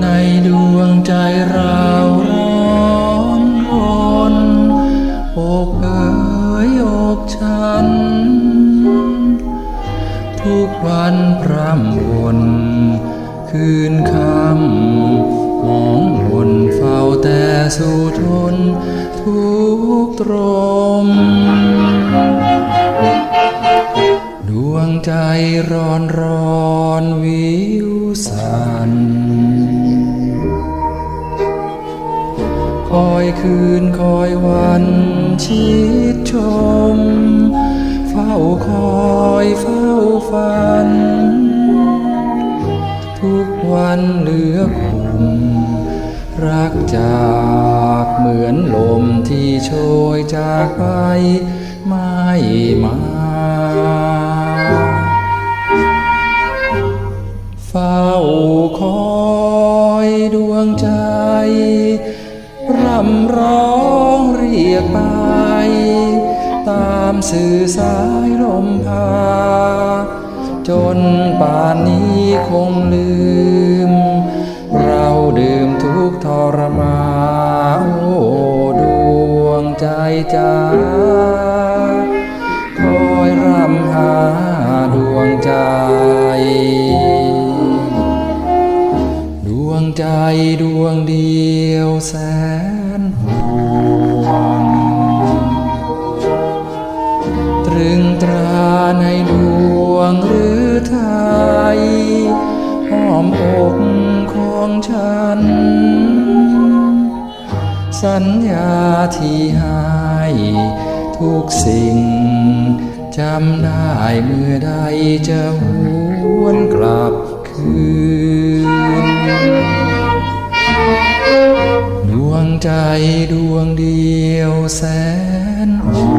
ในดวงใจเราร้อนรนอกเอ๋ยอกฉัน ทุกวันพร่ำวนคืนคำมองมนเฝ้าแต่สู่ทน ทุกตรม ดวงใจร้อนร้อนวิวสัน อยคืนคอยวันชิดชม เฝ้าคอยเฝ้าฝัน ทุกวันเหลือคมรักจากเหมือนลมที่โชยจากไปไม่มาเฝ้าคอย ยกไป ตามสื่อสายลมพา จนป่านนี้คงลืม เราดื่มทุกทรมาโอ้ดวงใจจ้าคอยรำหาดวงใจดวงใจดวงเดียวแสนห่วง ตรึงตราในดวงหรือไทยห้อมอกของฉัน สัญญาที่ให้ทุกสิ่ง จำได้เมื่อใดจะหวนกลับคืน ดวงใจดวงเดียวแสนห่ว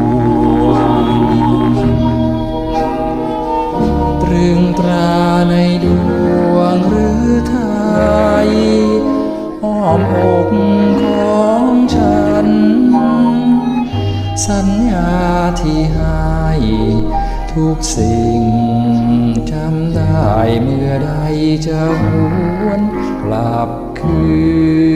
มอกของฉัน สัญญาที่ให้ทุกสิ่งจำได้เมื่อใดจะหวนกลับคืน